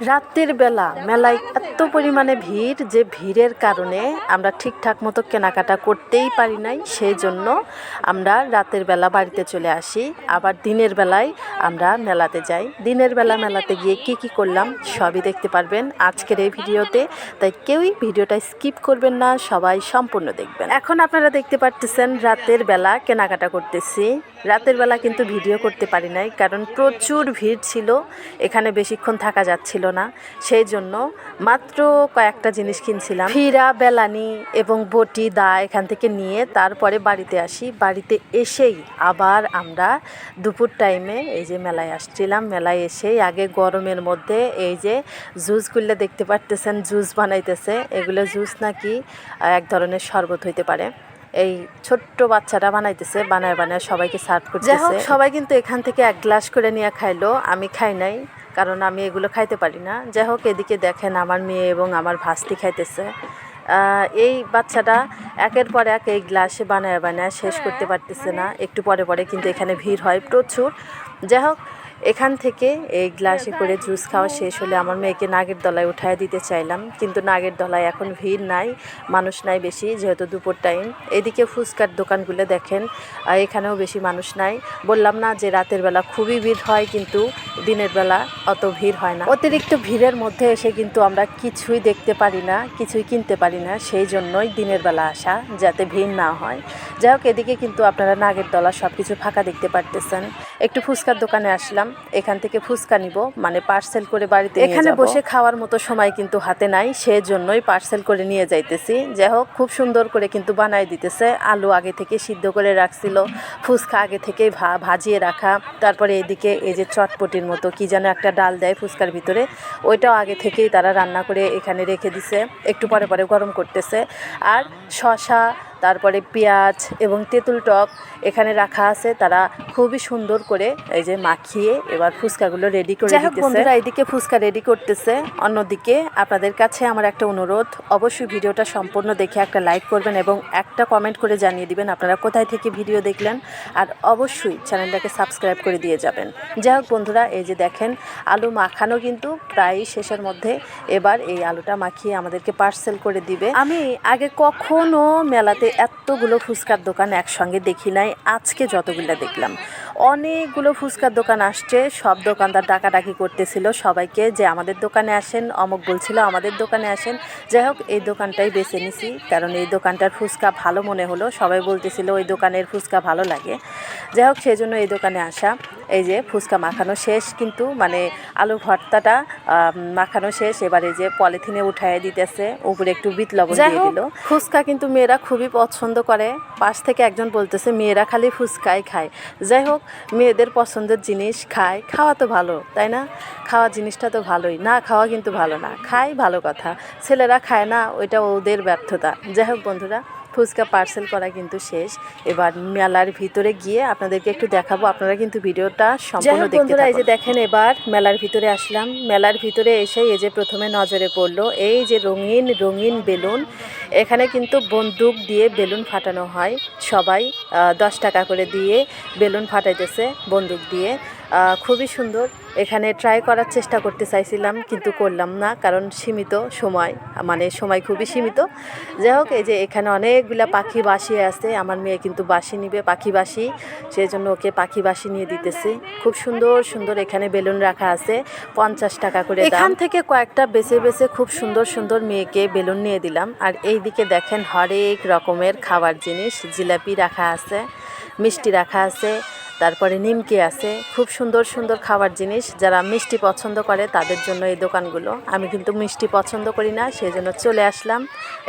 রাতের বেলা মেলায় এত পরিমাণে ভিড় যে ভিড়ের কারণে আমরা ঠিকঠাক মতো কেনাকাটা করতেই পারি নাই। সেই জন্য আমরা রাতের বেলা বাড়িতে চলে আসি। আবার দিনের বেলায় আমরা মেলাতে যাই। দিনের বেলা মেলাতে গিয়ে কি কি করলাম সবই দেখতে পারবেন আজকের এই ভিডিওতে। তাই কেউই ভিডিওটা স্কিপ করবেন না, সবাই সম্পূর্ণ দেখবেন। এখন আপনারা দেখতে পারতেছেন রাতের বেলা কেনাকাটা করতেছি। রাতের বেলা কিন্তু ভিডিও করতে পারি নাই, কারণ প্রচুর ভিড় ছিল। এখানে বেশিক্ষণ থাকা যাচ্ছিল না সেই জন্য মাত্র কয়েকটা জিনিস কিনছিলাম। ফিরা বেলানি এবং বটি দা এখান থেকে নিয়ে তারপরে বাড়িতে আসি। বাড়িতে এসেই আবার আমরা দুপুর টাইমে এই যে মেলায় আসছিলাম। মেলায় এসেই আগে গরমের মধ্যে এই যে জুস জুসগুলো দেখতে পারতেছেন জুস বানাইতেছে। এগুলো জুস নাকি এক ধরনের শরবত হইতে পারে। এই ছোট্ট বাচ্চাটা বানাইতেছে বানায় বানায় সবাইকে সার্ভ করতেছে। সবাই কিন্তু এখান থেকে এক গ্লাস করে নিয়ে খাইলো। আমি খাই নাই। কারণ আমি এগুলো খাইতে পারি না। যাই হোক এদিকে দেখেন আমার মেয়ে এবং আমার ভাস্তি খাইতেছে। এই বাচ্চাটা একের পর এক এই গ্লাসে বানায় বানায় শেষ করতে পারতেছে না। একটু পরে পরে কিন্তু এখানে ভিড় হয় প্রচুর। যাই হোক এখান থেকে এই গ্লাসে করে জুস খাওয়া শেষ হলে আমার মেয়েকে নাগের দলায় উঠায় দিতে চাইলাম। কিন্তু নাগের দলায় এখন ভিড় নাই মানুষ নাই বেশি যেহেতু দুপুর টাইম। এদিকে ফুচকার দোকানগুলো দেখেন আর এখানেও বেশি মানুষ নাই। বললাম না যে রাতের বেলা খুবই ভিড় হয় কিন্তু দিনের বেলা অত ভিড় হয় না। অতিরিক্ত ভিড়ের মধ্যে এসে কিন্তু আমরা কিছুই দেখতে পারি না কিছুই কিনতে পারি না। সেই জন্যই দিনের বেলা আসা যাতে ভিড় না হয়। যাই হোক এদিকে কিন্তু আপনারা নাগের দলা সব কিছু ফাঁকা দেখতে পারতেছেন। একটু ফুচকার দোকানে আসলাম। এখান থেকে ফুচকা নিব মানে পার্সেল করে বাড়িতে এখানে বসে খাওয়ার মতো সময় কিন্তু হাতে নাই সেজন্যই পার্সেল করে নিয়ে যাইতেছি। যাই হোক খুব সুন্দর করে কিন্তু বানাই দিতেছে। আলু আগে থেকে সিদ্ধ করে রাখছিল ফুচকা আগে থেকেই ভা- ভাজিয়ে রাখা। তারপরে এদিকে এই যে চটপটির মতো কি যেন একটা ডাল দেয় ফুচকার ভিতরে ওইটাও আগে থেকেই তারা রান্না করে এখানে রেখে দিছে। একটু পরে পরে গরম করতেছে। আর শশা তারপরে পেঁয়াজ এবং তেঁতুল টক এখানে রাখা আছে। তারা খুবই সুন্দর করে এই যে মাখিয়ে এবার ফুচকাগুলো রেডি করে দিতেছে। বন্ধুরা এইদিকে ফুচকা রেডি করতেছে। অন্যদিকে আপনাদের কাছে আমার একটা অনুরোধ অবশ্যই ভিডিওটা সম্পূর্ণ দেখে একটা লাইক করবেন এবং একটা কমেন্ট করে জানিয়ে দিবেন আপনারা কোথায় থেকে ভিডিও দেখলেন। আর অবশ্যই চ্যানেলটাকে সাবস্ক্রাইব করে দিয়ে যাবেন। যাই হোক বন্ধুরা এই যে দেখেন আলু মাখানো কিন্তু প্রায় শেষের মধ্যে। এবার এই আলুটা মাখিয়ে আমাদেরকে পার্সেল করে দিবে। আমি আগে কখনো মেলাতে এতগুলো ফুচকার দোকান একসঙ্গে দেখি নাই। আজকে যতগুলো দেখলাম। অনেকগুলো ফুচকার দোকান আসছে। সব দোকানদার ডাকাডাকি করতেছিল সবাইকে যে আমাদের দোকানে আসেন। অমুক বলছিল আমাদের দোকানে আসেন। যাই হোক এই দোকানটাই বেছে নিছি। কারণ এই দোকানটার ফুচকা ভালো মনে হলো। সবাই বলতেছিল ওই দোকানের ফুচকা ভালো লাগে। যাই হোক সেই জন্য এই দোকানে আসা। এই যে ফুচকা মাখানো শেষ কিন্তু মানে আলু ভর্তাটা মাখানো শেষ। এবারে যে পলিথিনে উঠায় দিতেছে। উপরে একটু বিট লবণ দিয়ে দিল। ফুচকা কিন্তু মেয়েরা খুবই পছন্দ করে। পাশ থেকে একজন বলতেছে মেয়েরা খালি ফুচকাই খায়। যাই হোক মেয়েদের পছন্দের জিনিস খায়, খাওয়া তো ভালো, তাই না? খাওয়া জিনিসটা তো ভালোই, না খাওয়া কিন্তু ভালো না খায় ভালো কথা। ছেলেরা খায় না, ওইটা ওদের ব্যর্থতা। যাই হোক বন্ধুরা ফুচকা পার্সেল করা কিন্তু শেষ। এবার মেলার ভিতরে গিয়ে আপনাদেরকে একটু দেখাবো। আপনারা কিন্তু ভিডিওটা সম্পূর্ণ দেখতে এই যে দেখেন এবার মেলার ভিতরে আসলাম। মেলার ভিতরে এসে এই যে প্রথমে নজরে পড়ল এই যে রঙিন রঙিন বেলুন। এখানে কিন্তু বন্দুক দিয়ে বেলুন ফাটানো হয়। সবাই দশ টাকা করে দিয়ে বেলুন ফাটাইতেছে বন্দুক দিয়ে। খুবই সুন্দর। এখানে ট্রাই করার চেষ্টা করতে চাইছিলাম, কিন্তু করলাম না, কারণ সীমিত সময় মানে সময় খুবই সীমিত। যাই হোক, এই যে এখানে অনেকগুলা পাখি বাসি আছে, আমার মেয়ে কিন্তু বাসি নিবে, পাখি বাসি। সেই জন্য ওকে পাখি বাসি নিয়ে দিতেছি। খুব সুন্দর সুন্দর এখানে বেলুন রাখা আছে, পঞ্চাশ টাকা করে এখান থেকে কয়েকটা বেছে বেছে খুব সুন্দর সুন্দর মেয়েকে বেলুন নিয়ে দিলাম। আর এই দিকে দেখেন হরেক রকমের খাবার জিনিস, জিলাপি রাখা আছে, মিষ্টি রাখা আছে তারপরে নিমকি আছে। খুব সুন্দর সুন্দর খাবার জিনিস। যারা মিষ্টি পছন্দ করে তাদের জন্য এই দোকানগুলো। আমি কিন্তু মিষ্টি পছন্দ করি না সেই জন্য চলে আসলাম।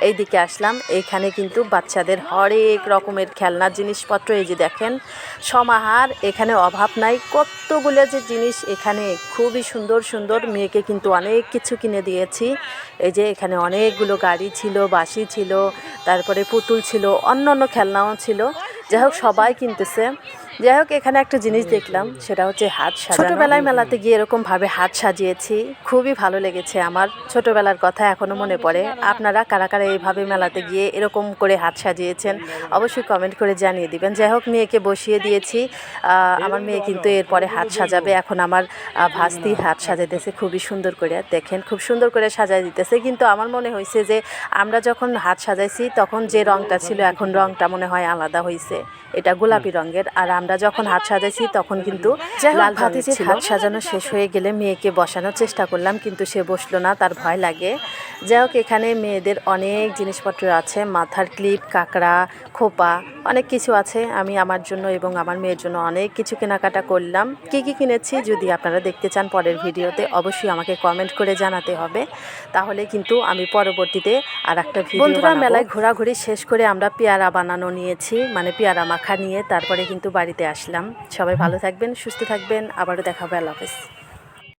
এই দিকে আসলাম। এইখানে কিন্তু বাচ্চাদের হরেক রকমের খেলনার জিনিসপত্র। এই যে দেখেন, সমাহার, এখানে অভাব নাই। কতগুলো যে জিনিস এখানে। খুবই সুন্দর সুন্দর। মেয়েকে কিন্তু অনেক কিছু কিনে দিয়েছি। এই যে এখানে অনেকগুলো গাড়ি ছিল বাসি ছিল, তারপরে পুতুল ছিল অন্য অন্য খেলনাও ছিল। যাই হোক, সবাই কিনতেছে। যাই হোক এখানে একটা জিনিস দেখলাম, সেটা হচ্ছে হাত সাজানো। ছোটবেলায় মেলাতে গিয়ে এরকম ভাবে হাত সাজিয়েছি, খুবই ভালো লেগেছে আমার। ছোটবেলার কথা এখনও মনে পড়ে। আপনারা কারা কারা এইভাবে মেলাতে গিয়ে এরকম করে হাত সাজিয়েছেন, অবশ্যই কমেন্ট করে জানিয়ে দিবেন। যাই হোক মেয়েকে বসিয়ে দিয়েছি। আমার মেয়ে কিন্তু এরপরে হাত সাজাবে। এখন আমার ভাস্তি হাত সাজাইতেছে, খুবই সুন্দর করে। দেখেন, খুব সুন্দর করে সাজাই দিতেছে। কিন্তু আমার মনে হয়েছে যে, আমরা যখন হাত সাজাইছি, তখন যে রংটা ছিল, এখন রংটা মনে হয় আলাদা হয়েছে এটা গোলাপি রঙের, আর যখন হাত সাজাইছি তখন কিন্তু লাল ভাতিজির হাত সাজানো শেষ হয়ে গেলে মেয়েকে বসানোর চেষ্টা করলাম কিন্তু সে বসল না তার ভয় লাগে। যাই হোক এখানে মেয়েদের অনেক জিনিসপত্র আছে মাথার ক্লিপ কাঁকড়া খোপা অনেক কিছু আছে। আমি আমার জন্য এবং আমার মেয়ের জন্য অনেক কিছু কেনাকাটা করলাম। কি কি কিনেছি যদি আপনারা দেখতে চান পরের ভিডিওতে অবশ্যই আমাকে কমেন্ট করে জানাতে হবে। তাহলে কিন্তু আমি পরবর্তীতে আর একটা ভিডিও বন্ধুরা মেলায় ঘোরাঘুরি শেষ করে আমরা পেয়ারা বানানো নিয়েছি মানে পেয়ারা মাখা নিয়ে তারপরে কিন্তু বাড়িতে আসলাম। সবাই ভালো থাকবেন সুস্থ থাকবেন। আবারও দেখাবো আল্লাহ হাফেজ।